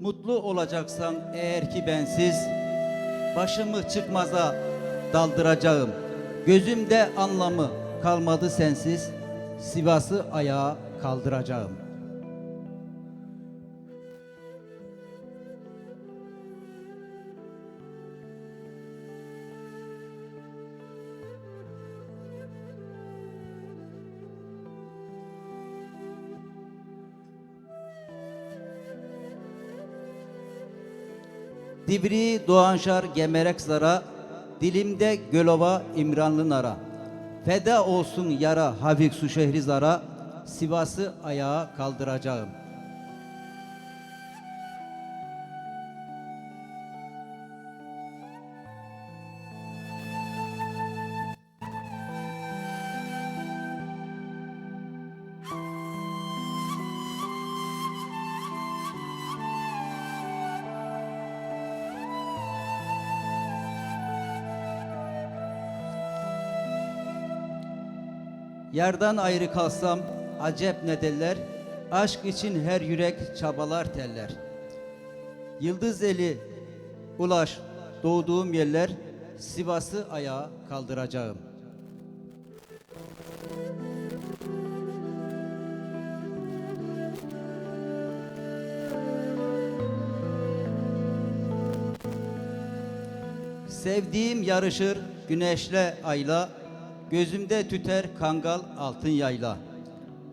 Mutlu olacaksan eğer ki bensiz Başımı çıkmaza daldıracağım. Gözümde anlamı kalmadı sensiz Sivas'ı ayağa kaldıracağım Divri Doğanşar Gemerek Zara Dilimde Gölova İmranlı Nara Feda olsun yara Havik Su şehri Zara Sivas'ı ayağa kaldıracağım Yerden ayrı kalsam acep ne derler? Aşk için her yürek çabalar teller Yıldız eli ulaş doğduğum yerler Sivas'ı ayağa kaldıracağım. Sevdiğim yarışır güneşle ayla Gözümde tüter kangal altın yayla.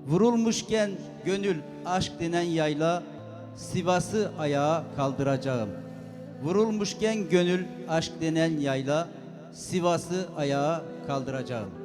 Vurulmuşken gönül aşk denen yayla Sivas'ı ayağa kaldıracağım. Vurulmuşken gönül aşk denen yayla Sivas'ı ayağa kaldıracağım